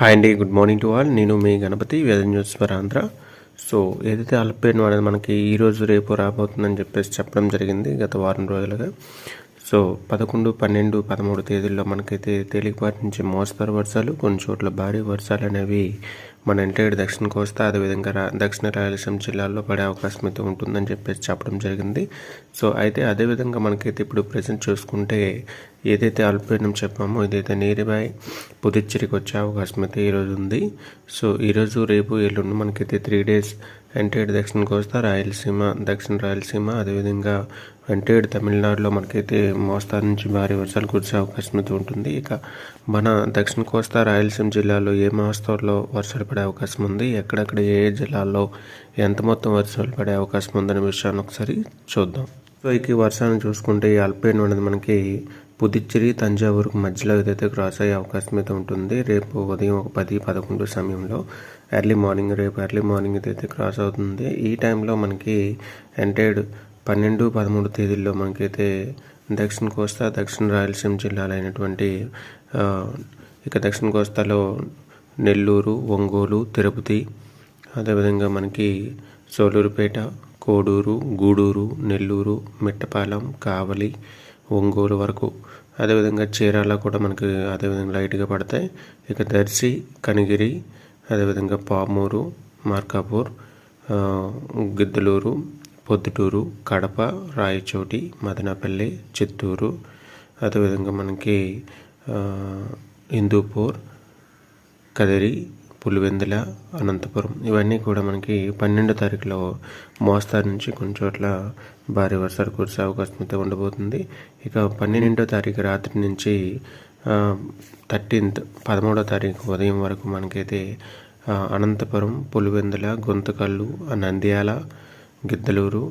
Hi అండి good morning to all నేను మీ గణపతి వేద న్యూస్ ఆంధ్ర. సో ఏదైతే అల్పపీడనం అనేది మనకి ఈరోజు రేపు రాబోతుందని చెప్పేసి చెప్పడం జరిగింది గత వారం రోజులుగా. సో పదకొండు పన్నెండు పదమూడు తేదీల్లో మనకైతే తేలికపాటి నుంచి మోస్తరు వర్షాలు కొన్ని చోట్ల భారీ వర్షాలు అనేవి మన ఇంటి దక్షిణ కోస్తా అదేవిధంగా దక్షిణ రాయలసీమ జిల్లాల్లో పడే అవకాశం అయితే ఉంటుందని చెప్పేసి చెప్పడం జరిగింది. సో అయితే అదేవిధంగా మనకైతే ఇప్పుడు ప్రజెంట్ చూసుకుంటే ఏదైతే అల్పీడనం చెప్పామో ఇదైతే నీరుబై పుదుచ్చేరికి వచ్చే అవకాశం అయితే ఈరోజు ఉంది. సో ఈరోజు రేపు ఎల్లుండి మనకైతే త్రీ డేస్ వెంటేడు దక్షిణ కోస్తా రాయలసీమ దక్షిణ రాయలసీమ అదేవిధంగా వెంటేడు తమిళనాడులో మనకైతే మోస్తారు నుంచి భారీ వర్షాలు కురిసే అవకాశం అయితే ఉంటుంది. ఇక మన దక్షిణ కోస్తా రాయలసీమ జిల్లాలో ఏ మోస్తరులో వర్షాలు పడే అవకాశం ఉంది? ఎక్కడెక్కడ ఏ ఏ జిల్లాల్లో ఎంత మొత్తం వర్షాలు పడే అవకాశం ఉందనే విషయాన్ని ఒకసారి చూద్దాం. సో ఇక ఈ వర్షాన్ని చూసుకుంటే ఈ అల్పీడనం అనేది మనకి పుదుచ్చేరి తంజావూరుకు మధ్యలో ఏదైతే క్రాస్ అయ్యే అవకాశం అయితే ఉంటుంది రేపు ఉదయం ఒక పది పదకొండు సమయంలో ఎర్లీ మార్నింగ్ రేపు ఎర్లీ మార్నింగ్ ఏదైతే క్రాస్ అవుతుంది ఈ టైంలో మనకి ఎంటైడ్ పన్నెండు పదమూడు తేదీల్లో మనకైతే దక్షిణ కోస్తా దక్షిణ రాయలసీమ జిల్లాలైనటువంటి అయినటువంటి ఇక దక్షిణ కోస్తాలో నెల్లూరు ఒంగోలు తిరుపతి అదేవిధంగా మనకి సోలూరుపేట కోడూరు గూడూరు నెల్లూరు మిట్టపాలెం కావలి ఒంగోలు వరకు. అదేవిధంగా చీరాల కూడా మనకి అదేవిధంగా లైట్గా పడతాయి. ఇక దర్శి కనిగిరి అదేవిధంగా పామూరు మార్కాపూర్ గిద్దలూరు పొద్దుటూరు కడప రాయచోటి మదనపల్లి చిత్తూరు అదేవిధంగా మనకి హిందూపూర్ కదిరి పులివెందుల అనంతపురం. ఇవన్నీ కూడా మనకి పన్నెండో తారీఖులో మోస్తారు నుంచి కొన్ని చోట్ల భారీ వర్షాలు కురిసే అవకాశం అయితే ఉండబోతుంది. ఇక పన్నెండో తారీఖు రాత్రి నుంచి థర్టీన్త్ పదమూడో తారీఖు ఉదయం వరకు మనకైతే అనంతపురం పులివెందుల గొంతకల్లు నంద్యాల గిద్దలూరు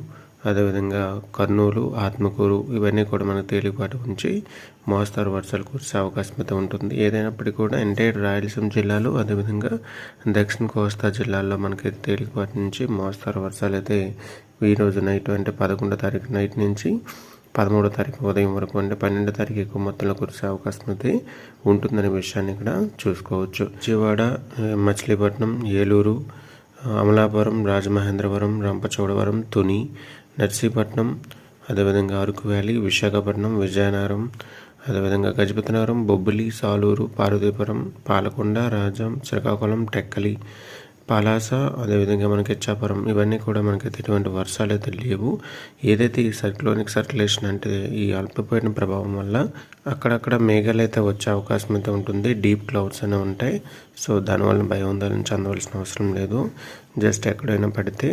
అదేవిధంగా కర్నూలు ఆత్మకూరు ఇవన్నీ కూడా మనకు తేలికపాటి ఉంచి మోస్తారు వర్షాలు కురిసే అవకాశం అయితే ఉంటుంది. ఏదైనప్పటికీ కూడా ఎంటైర్ రాయలసీమ జిల్లాలు అదేవిధంగా దక్షిణ కోస్తా జిల్లాల్లో మనకి తేలికపాటి నుంచి మోస్తారు వర్షాలు అయితే ఈ రోజు నైట్ అంటే పదకొండో తారీఖు నైట్ నుంచి పదమూడో తారీఖు ఉదయం వరకు అంటే పన్నెండో తారీఖు ఎక్కువ మొత్తంలో కురిసే అవకాశం అయితే ఉంటుందనే విషయాన్ని ఇక్కడ చూసుకోవచ్చు. విజయవాడ మచిలీపట్నం ఏలూరు అమలాపురం రాజమహేంద్రవరం రంపచోడవరం తుని నర్సీపట్నం అదేవిధంగా అరకు వ్యాలీ విశాఖపట్నం విజయనగరం అదేవిధంగా గజపతినగరం బొబ్బిలి సాలూరు పార్వతీపురం పాలకొండ రాజం శ్రీకాకుళం టెక్కలి పలాస అదేవిధంగా మనకి ఇచ్చాపురం ఇవన్నీ కూడా మనకైతే ఎటువంటి వర్షాలు అయితే లేవు. ఏదైతే ఈ సైక్లోనిక్ సర్క్యులేషన్ అంటే ఈ అల్పపీడన ప్రభావం వల్ల అక్కడక్కడ మేఘాలు అయితే వచ్చే అవకాశం అయితే ఉంటుంది. డీప్ క్లౌడ్స్ అనేవి ఉంటాయి. సో దానివల్ల భయం ఉందని చెందవలసిన అవసరం లేదు. జస్ట్ ఎక్కడైనా పడితే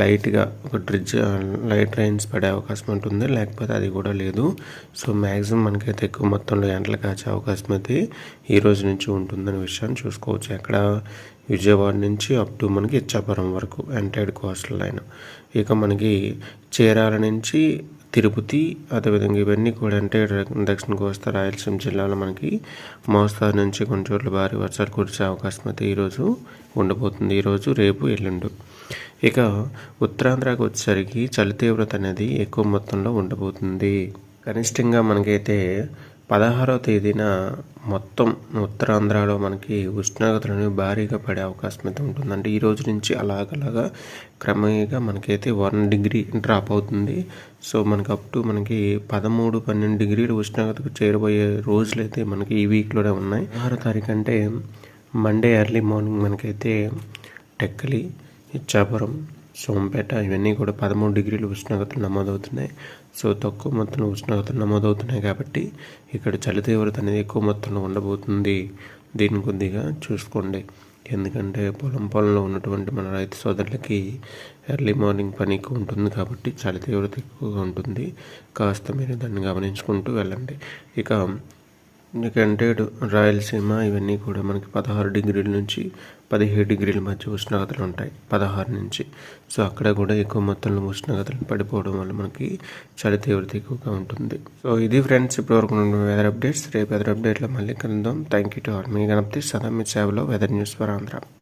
లైట్గా ఒక డ్రిడ్జ్ లైట్ రైన్స్ పడే అవకాశం ఉంటుంది. లేకపోతే అది కూడా లేదు. సో మ్యాక్సిమం మనకైతే ఎక్కువ మొత్తంలో ఎండలు కాచే అవకాశం అయితే ఈ రోజు నుంచి ఉంటుందనే విషయాన్ని చూసుకోవచ్చు. ఎక్కడ విజయవాడ నుంచి అప్ టు మనకి ఇచ్చాపురం వరకు ఎంటైడ్ కోస్టల్ లైన్ ఇక మనకి చీరాల నుంచి తిరుపతి అదేవిధంగా ఇవన్నీ కూడా అంటే దక్షిణ కోస్తా రాయలసీమ జిల్లాలో మనకి మోస్తారు నుంచి కొన్ని చోట్ల భారీ వర్షాలు కురిసే అవకాశం అయితే ఈరోజు ఉండబోతుంది. ఈరోజు రేపు ఎల్లుండు. ఇక ఉత్తరాంధ్రకు వచ్చేసరికి చలి తీవ్రత అనేది ఎక్కువ మొత్తంలో ఉండబోతుంది. కనిష్టంగా మనకైతే పదహారవ తేదీన మొత్తం ఉత్తరాంధ్రలో మనకి ఉష్ణోగ్రతలు భారీగా పడే అవకాశం అయితే ఉంటుందండి. ఈ రోజు నుంచి అలాగలాగా క్రమంగా మనకైతే వన్ డిగ్రీ డ్రాప్ అవుతుంది. సో మనకి అప్ టు మనకి పదమూడు పన్నెండు డిగ్రీలు ఉష్ణోగ్రతకు చేరబోయే రోజులైతే మనకి ఈ వీక్లోనే ఉన్నాయి. ఆరో తారీఖు అంటే మండే ఎర్లీ మార్నింగ్ మనకైతే టెక్కలి ఇచ్చాపురం సోంపేట ఇవన్నీ కూడా పదమూడు డిగ్రీలు ఉష్ణోగ్రతలు నమోదవుతున్నాయి. సో తక్కువ మొత్తంలో ఉష్ణోగ్రతలు నమోదవుతున్నాయి కాబట్టి ఇక్కడ చలి తీవ్రత అనేది ఎక్కువ మొత్తంలో ఉండబోతుంది. దీన్ని కొద్దిగా చూసుకోండి. ఎందుకంటే పొలం పొలంలో ఉన్నటువంటి మన రైతు సోదరులకి ఎర్లీ మార్నింగ్ పని ఎక్కువ ఉంటుంది కాబట్టి చలి తీవ్రత ఎక్కువగా ఉంటుంది. కాస్త మీరు దాన్ని గమనించుకుంటూ వెళ్ళండి. ఇక ఎందుకంటే రాయలసీమ ఇవన్నీ కూడా మనకి పదహారు డిగ్రీల నుంచి పదిహేడు డిగ్రీల మధ్య ఉష్ణోగ్రతలు ఉంటాయి పదహారు నుంచి. సో అక్కడ కూడా ఎక్కువ మొత్తంలో ఉష్ణోగ్రతలు పడిపోవడం వల్ల మనకి చలి తీవ్రత ఎక్కువగా ఉంటుంది. సో ఇది ఫ్రెండ్స్ ఇప్పటివరకు వరకు వెదర్ అప్డేట్స్ రేపు వెదర్ అప్డేట్లో మళ్ళీ కలుద్దాం. థ్యాంక్ యూ టు ఆల్ మీ గణపతి సదా మీ సేవలో వెదర్ న్యూస్ ఫర్ ఆంధ్ర